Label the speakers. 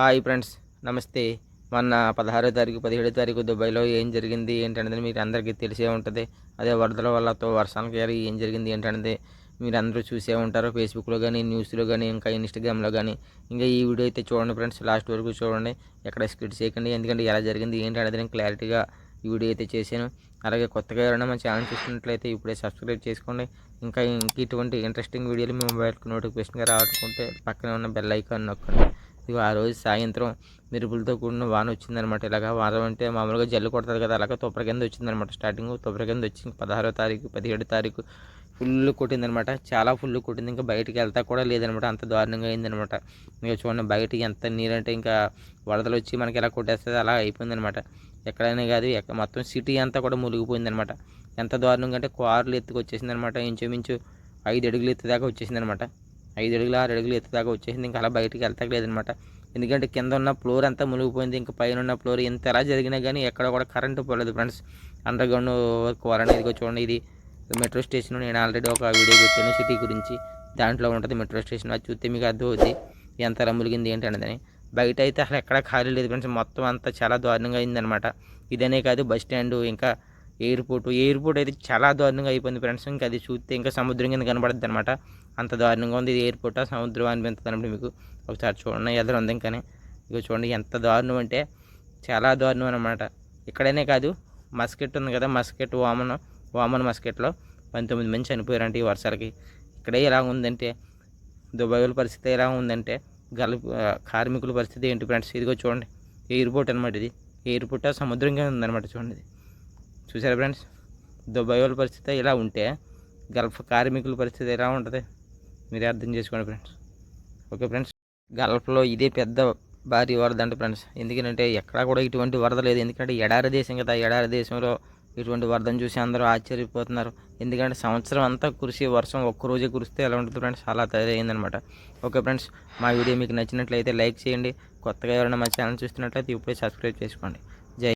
Speaker 1: Hi friends నమస్తే. మొన్న పదహారో తారీఖు పదిహేడో తారీఖు దుబాయ్లో ఏం జరిగింది ఏంటనేది మీకు అందరికీ తెలిసే ఉంటుంది. అదే వరదల వల్లతో వర్షానికి గారి ఏం జరిగింది ఏంటనేది మీరు అందరూ చూసే ఉంటారు. ఫేస్బుక్లో కానీ న్యూస్లో కానీ ఇంకా ఇన్స్టాగ్రామ్లో కానీ ఇంకా ఈ వీడియో అయితే చూడండి ఫ్రెండ్స్ లాస్ట్ వరకు చూడండి. ఎక్కడ స్కిట్ చేయకండి ఎందుకంటే ఎలా జరిగింది ఏంటనేది నేను క్లారిటీగా ఈ వీడియో అయితే చేశాను. అలాగే కొత్తగా ఎవరైనా మన ఛానల్ చూసినట్లయితే ఇప్పుడే సబ్స్క్రైబ్ చేసుకోండి. ఇంకా ఇంక ఇటువంటి ఇంట్రెస్టింగ్ వీడియోలు మీ మొబైల్కి నోటిఫికేషన్గా రావాలనుకుంటే పక్కనే ఉన్న బెల్ ఐకాన్ నొక్కండి. ఇక ఆ రోజు సాయంత్రం మెరుపులతో కూడిన వాన వచ్చిందనమాట. ఇలాగా వాన అంటే మామూలుగా జల్లు కొడతారు కదా అలాగ తుప్పర కింద వచ్చిందనమాట స్టార్టింగ్. తుప్పర కింద వచ్చి పదహారో తారీఖు పదిహేడు తారీఖు ఫుల్ కొట్టిందనమాట. చాలా ఫుల్ కొట్టింది. ఇంకా బయటికి వెళ్తా కూడా లేదనమాట. అంత దారుణంగా అయిందనమాట. ఇంకా చూడండి బయటికి ఎంత నీరంటే ఇంకా వరదలు వచ్చి మనకి ఎలా కొట్టేస్తుంది అలా అయిపోయిందనమాట. ఎక్కడైనా కాదు ఎక్కడ మొత్తం సిటీ అంతా కూడా మునిగిపోయిందనమాట. ఎంత దారుణంగా అంటే కార్లు ఎత్తుకు వచ్చేసిందనమాట ఇంచుమించు ఐదు అడుగులు ఎత్తు దాకా వచ్చేసిందనమాట. ఐదు అడుగులు ఆరు అడుగులు ఎత్తు దాకా వచ్చేసింది. ఇంకా అలా బయటికి వెళ్తలేదనమాట ఎందుకంటే కింద ఉన్న ఫ్లోర్ అంతా మునిగిపోయింది. ఇంకా పైన ఉన్న ఫ్లోర్ ఎంత ఎలా జరిగినా కానీ ఎక్కడ కూడా కరెంటు పోలేదు ఫ్రెండ్స్. అండర్ గ్రౌండ్ వర్క్ వలన ఇదిగో చూడండి. ఇది మెట్రో స్టేషన్. నేను ఆల్రెడీ ఒక వీడియో పెట్టాను సిటీ గురించి. దాంట్లో ఉంటుంది మెట్రో స్టేషన్. అది చూస్తే మీకు అర్థమవుద్ది ఎంత రమ్ములిగింది ములిగింది ఏంటి అనేది బయట అయితే అసలు ఎక్కడ ఖాళీ లేదు ఫ్రెండ్స్. మొత్తం అంతా చాలా దారుణంగా అయిందనమాట ఇదనే కాదు బస్ స్టాండ్. ఇంకా ఎయిర్పోర్ట్. ఎయిర్పోర్ట్ అయితే చాలా దారుణంగా అయిపోయింది ఫ్రెండ్స్. ఇంకా అది చూస్తే ఇంకా సముద్రం కింద కనబడుద్ది అనమాట అంత దారుణంగా ఉంది ఇది ఎయిర్పోర్ట్. సముద్రం అనిపించదు అనమాట మీకు. ఒకసారి చూడండి ఎదురు ఉంది ఇంకానే. ఇక చూడండి ఎంత దారుణం అంటే చాలా దారుణం అనమాట ఇక్కడనే కాదు మస్కెట్ ఉంది కదా మస్కెట్ వామన్ వామన్ మస్కెట్లో పంతొమ్మిది మంది చనిపోయారంట ఈ వర్షాలకి. ఇక్కడే ఎలా ఉందంటే దుబాయ్ పరిస్థితి ఎలా ఉందంటే గల కార్మికుల పరిస్థితి ఏంటి ఫ్రెండ్స్? ఇదిగో చూడండి ఎయిర్పోర్ట్ అనమాట ఇది. ఎయిర్పోర్ట్ ఆ సముద్రంగా ఉందన్నమాట చూడండి ఇది. చూసారు ఫ్రెండ్స్? దుబాయ్ వాళ్ళ పరిస్థితి ఇలా ఉంటే గల్ఫ్ కార్మికుల పరిస్థితి ఎలా ఉంటుంది? మీరే అర్థం చేసుకోండి ఫ్రెండ్స్. ఓకే ఫ్రెండ్స్ గల్ఫ్లో ఇదే పెద్ద భారీ వరద అంటే ఫ్రెండ్స్. ఎందుకంటే ఎక్కడా కూడా ఇటువంటి వరద లేదు. ఎందుకంటే ఎడారి దేశం కదా. ఎడారి దేశంలో ఇటువంటి వరదను చూసి అందరూ ఆశ్చర్యపోతున్నారు. ఎందుకంటే సంవత్సరం అంతా కురిసి వర్షం ఒక్కరోజే కురిస్తే ఎలా ఉంటుంది ఫ్రెండ్స్? అలా తయారైందనమాట ఓకే ఫ్రెండ్స్ మా వీడియో మీకు నచ్చినట్లయితే లైక్ చేయండి. కొత్తగా ఎవరైనా మా ఛానల్ చూస్తున్నట్లయితే ఇప్పుడే సబ్స్క్రైబ్ చేసుకోండి.